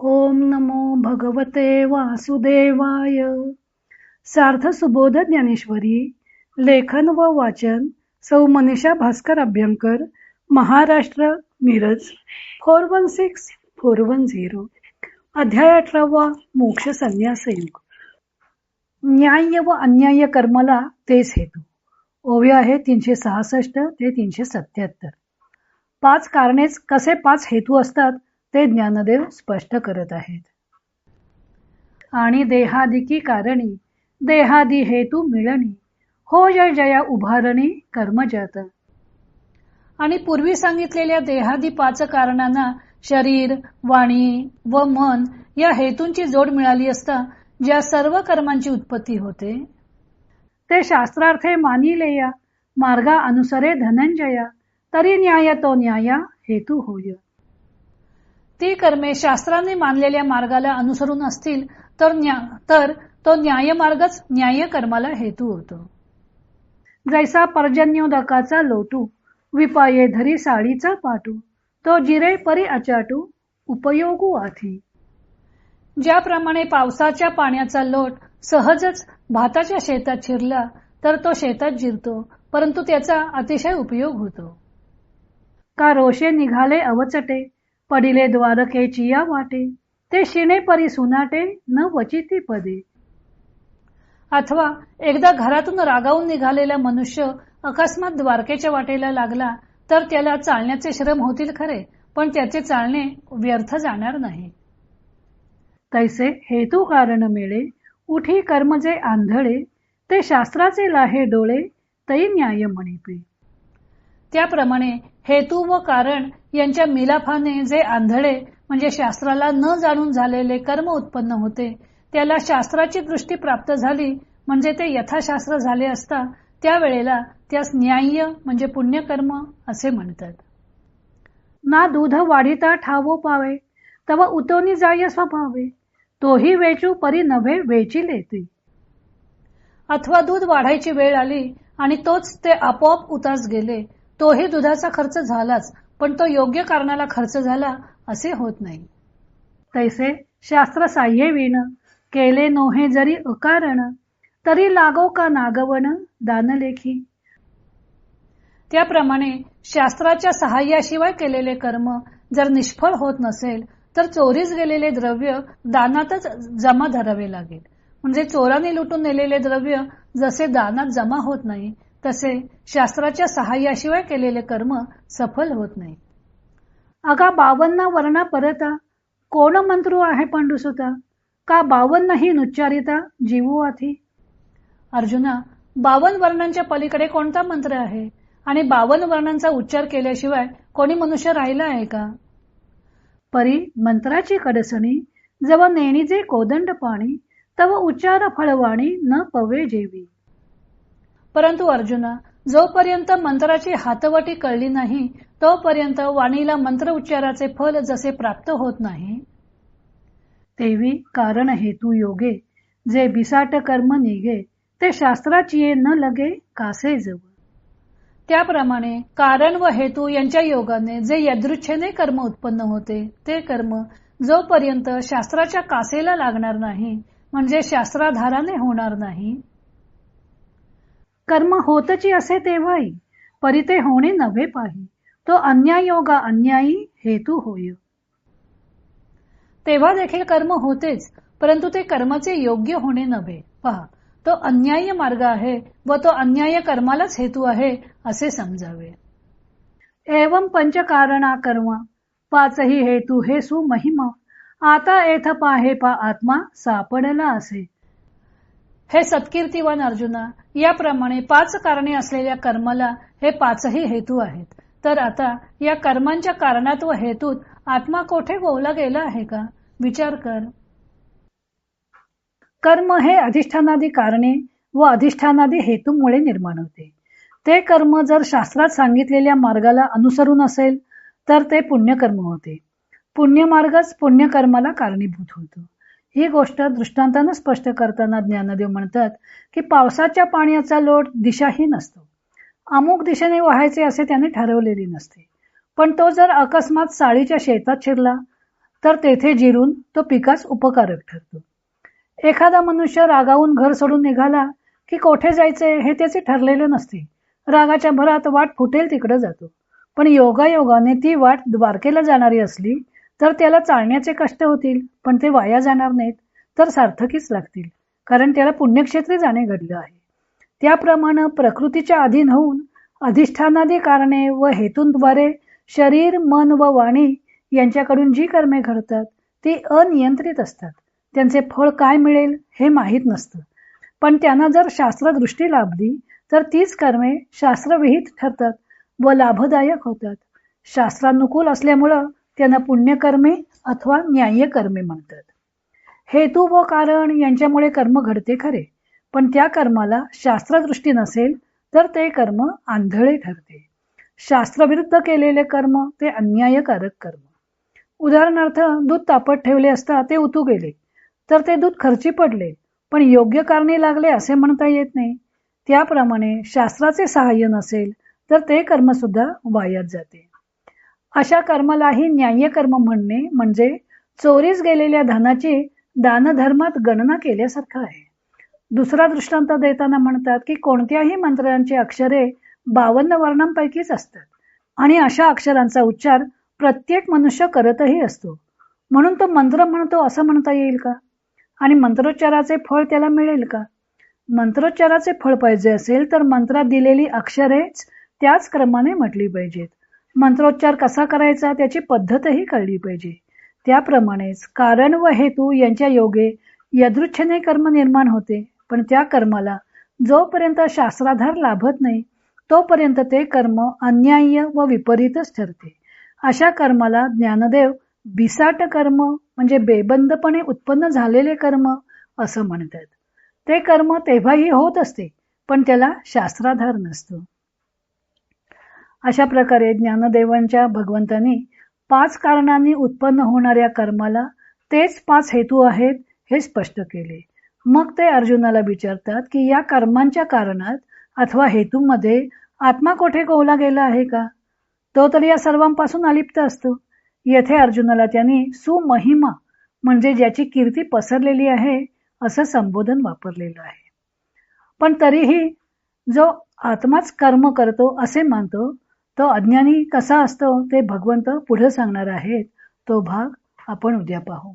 ओम नमो भगवते वासुदेवाय. सार्थ सुबोध ज्ञानेश्वरी लेखन व वाचन Sau Manisha Bhaskar Abhyankar Maharashtra Miraj four one six four one zero अध्याय अठरावा मोक्ष संन्यास योग न्याय व अन्याय कर्माला तेच हेतू. ओव्य आहे तीनशे सहासष्ट ते तीनशे सत्याहत्तर. पाच कारणेच कसे पाच हेतू असतात? ते ज्ञानदेव स्पष्ट करत आहेत. आणि देहादिकी कारणी देहादी हेतू मिळणी हो जय जया उभारणी कर्मजात. आणि पूर्वी सांगितलेल्या देहादी पाच कारणांना शरीर वाणी व मन या हेतूंची जोड मिळाली असता ज्या सर्व कर्मांची उत्पत्ती होते. ते शास्त्रार्थे मानिलेया मार्गा अनुसरे धनंजया तरी न्याय तो न्याया हेतू होय. ती कर्मे शास्त्राने मानलेल्या मार्गाला अनुसरून असतील तर न्या तर तो न्याय मार्गच न्याय कर्माला हेतू होतो. जैसा पर्जन्योदकाचा लोटू विपाये धरी साडीचा पाटू तो जिरे परी अचाटू उपयोगू आधी ज्याप्रमाणे पावसाच्या पाण्याचा लोट सहजच भाताच्या शेतात शिरला तर तो शेतात जिरतो परंतु त्याचा अतिशय उपयोग होतो. का रोषे निघाले अवचटे पडिले द्वारकेची या वाटे ते शिणे परी सुनाटे न वचिती पदे. अथवा एकदा घरातून रागावून निघालेला मनुष्य अकस्मात द्वारकेच्या वाटेला लागला तर त्याला चालण्याचे श्रम होतील खरे पण त्याचे चालणे व्यर्थ जाणार नाही. तैसे हेतू कारण मिळे उठी कर्म जे आंधळे ते शास्त्राचे लाहे डोळे तै न्याय म्हणिपे त्याप्रमाणे हेतू व कारण यांच्या मिलाफाने जे आंधळे म्हणजे शास्त्राला न जाणून झालेले कर्म उत्पन्न होते त्याला शास्त्राची दृष्टी प्राप्त झाली म्हणजे ते यथाशास्त्र झाले असता त्यावेळेला त्यास न्याय्य म्हणजे पुण्यकर्म असे म्हणतात. ना दूध वाढिता ठावो पावे तव उतोनी जाय स्वभावे तोही वेचू परी नव्हे वेची लेते. अथवा दूध वाढायची वेळ आली आणि तोच ते आपोआप उतास गेले तोही दुधाचा खर्च झालाच पण तो योग्य कारणाला खर्च झाला असे होत नाही. तैसे शास्त्र साह्ये विण केले नोहे जरी अकारण तरी लागो का नागवण दानलेखी? त्याप्रमाणे शास्त्राच्या सहाय्याशिवाय केलेले कर्म जर निष्फळ होत नसेल तर चोरीस गेलेले द्रव्य दानातच जमा धरावे लागेल. म्हणजे चोराने लुटून नेलेले द्रव्य जसे दानात जमा होत नाही तसे शास्त्राच्या सहाय्याशिवाय केलेले कर्म सफल होत नाही अगा बावन्न वर्णा परता कोण मंत्रू आहे पांडुसुता? का बावन्न ही नुच्चारिता जीवू आथी अर्जुना बावन वर्णांच्या पलीकडे कोणता मंत्र आहे? आणि बावन वर्णांचा उच्चार केल्याशिवाय कोणी मनुष्य राहिला आहे का? परी मंत्राची कडसणी जव नेणीचे कोदंड पाणी तव उच्चार फळवाणी न पवे जेवी. परंतु अर्जुना जोपर्यंत मंत्राची हातवटी कळली नाही तोपर्यंत वाणीला मंत्र उच्चाराचे फल जसे प्राप्त होत नाही. तेवी कारण हेतू योगे जे बिसाट कर्म निघे ते शास्त्राची न लगे कासे जवळ. त्याप्रमाणे कारण व हेतू यांच्या योगाने जे यदृच्छेने कर्म उत्पन्न होते ते कर्म जोपर्यंत शास्त्राच्या कासेला लागणार नाही म्हणजे शास्त्राधाराने होणार नाही कर्म होतची असे तेव्हाही परिते होणे नव्हे पाही. तो अन्यायोगा अन्यायी हेतू होय. तेव्हा देखील कर्म होतेच परंतु ते कर्माचे योग्य होणे नव्हे. पहा तो अन्याय मार्ग आहे व तो अन्याय कर्मालाच हेतू आहे असे समजावे. एवं पंचकारणा कर्म पाचही हेतू हे सुमहिमा आता एथ पाहे पा आत्मा सापडला असे. हे सत्कीर्तिवान अर्जुना याप्रमाणे पाच कारणे असलेल्या कर्माला हे पाचही हेतू आहेत. तर आता या कर्मांच्या कारणात व हेतूत आत्मा कोठे गोवला गेला आहे का? विचार कर. कर्म हे अधिष्ठानादी कारणे व अधिष्ठानादी हेतूमुळे निर्माण होते. ते कर्म जर शास्त्रात सांगितलेल्या मार्गाला अनुसरून असेल तर ते पुण्यकर्म होते. पुण्यमार्गच पुण्यकर्माला कारणीभूत होतो. ही गोष्ट दृष्टांतानं स्पष्ट करताना ज्ञानदेव म्हणतात की पावसाच्या पाण्याचा लोट दिशाही नसतो अमुक दिशेने वाहायचे असे त्याने ठरवलेली नसते. पण तो जर अकस्मात साळीच्या शेतात शिरला तर तेथे जिरून तो पिकास उपकारक ठरतो. एखादा मनुष्य रागावून घर सोडून निघाला की कोठे जायचे हे त्याचे ठरलेले नसते. रागाच्या भरात वाट फुटेल तिकडे जातो. पण योगायोगाने ती वाट द्वारकेला जाणारी असली तर त्याला चालण्याचे कष्ट होतील पण ते वाया जाणार नाहीत तर सार्थकीच लागतील कारण त्याला पुण्यक्षेत्री जाणे घडलं आहे. त्याप्रमाणे प्रकृतीच्या अधीन होऊन अधिष्ठानादी कारणे व हेतूंद्वारे शरीर मन व वाणी यांच्याकडून जी कर्मे घडतात ती अनियंत्रित असतात. त्यांचे फळ काय मिळेल हे माहीत नसतं. पण त्यांना जर शास्त्रदृष्टी लाभली तर तीच कर्मे शास्त्रविहित ठरतात व लाभदायक होतात. शास्त्रानुकूल असल्यामुळं त्यांना पुण्यकर्मे अथवा न्याय्यकर्मे म्हणतात. हेतू व कारण यांच्यामुळे कर्म घडते खरे पण त्या कर्माला शास्त्रदृष्टी नसेल तर ते कर्म आंधळे ठरते. शास्त्रविरुद्ध केलेले कर्म ते अन्यायकारक कर्म. उदाहरणार्थ दूध तापत ठेवले असता ते उतू गेले तर ते दूध खर्ची पडले पण योग्य कारणे लागले असे म्हणता येत नाही. त्याप्रमाणे शास्त्राचे सहाय्य नसेल तर ते कर्म सुद्धा वायात जाते. अशा कर्मालाही न्याय्य कर्म म्हणणे म्हणजे चोरीस गेलेल्या धनाची दानधर्मात गणना केल्यासारखं आहे. दुसरा दृष्टांत देताना म्हणतात की कोणत्याही मंत्रांची अक्षरे बावन्न वर्णांपैकीच असतात आणि अशा अक्षरांचा उच्चार प्रत्येक मनुष्य करतही असतो. म्हणून तो मंत्र म्हणतो असं म्हणता येईल का? आणि मंत्रोच्चाराचे फळ त्याला मिळेल का? मंत्रोच्चाराचे फळ पाहिजे असेल तर मंत्रात दिलेली अक्षरेच त्याच क्रमाने म्हटली पाहिजेत. मंत्रोच्चार कसा करायचा त्याची पद्धतही कळली पाहिजे. त्याप्रमाणेच कारण व हेतू यांच्या योगे यदृच्छने कर्म निर्माण होते पण त्या कर्माला जोपर्यंत शास्त्राधार लाभत नाही तोपर्यंत ते कर्म अन्याय्य व विपरीतच ठरते. अशा कर्माला ज्ञानदेव बिसाट कर्म म्हणजे बेबंदपणे उत्पन्न झालेले कर्म असं म्हणतात. ते कर्म तेव्हाही होत असते पण त्याला शास्त्राधार नसतो. अशा प्रकारे ज्ञानदेवांच्या भगवंतांनी पाच कारणांनी उत्पन्न होणाऱ्या कर्माला तेच पाच हेतू आहेत हे स्पष्ट केले. मग ते अर्जुनाला विचारतात की या कर्मांच्या कारणात अथवा हेतूमध्ये आत्मा कोठे गोवला गेला आहे का? तो तर या सर्वांपासून अलिप्त असतो. येथे अर्जुनाला त्यांनी सुमहिमा म्हणजे ज्याची कीर्ती पसरलेली आहे असं संबोधन वापरलेलं आहे. पण तरीही जो आत्माच कर्म करतो असे मानतो तो अज्ञानी कसा असतो ते भगवंत पुढे सांगणार आहेत. तो भाग आपण उद्या पाहू.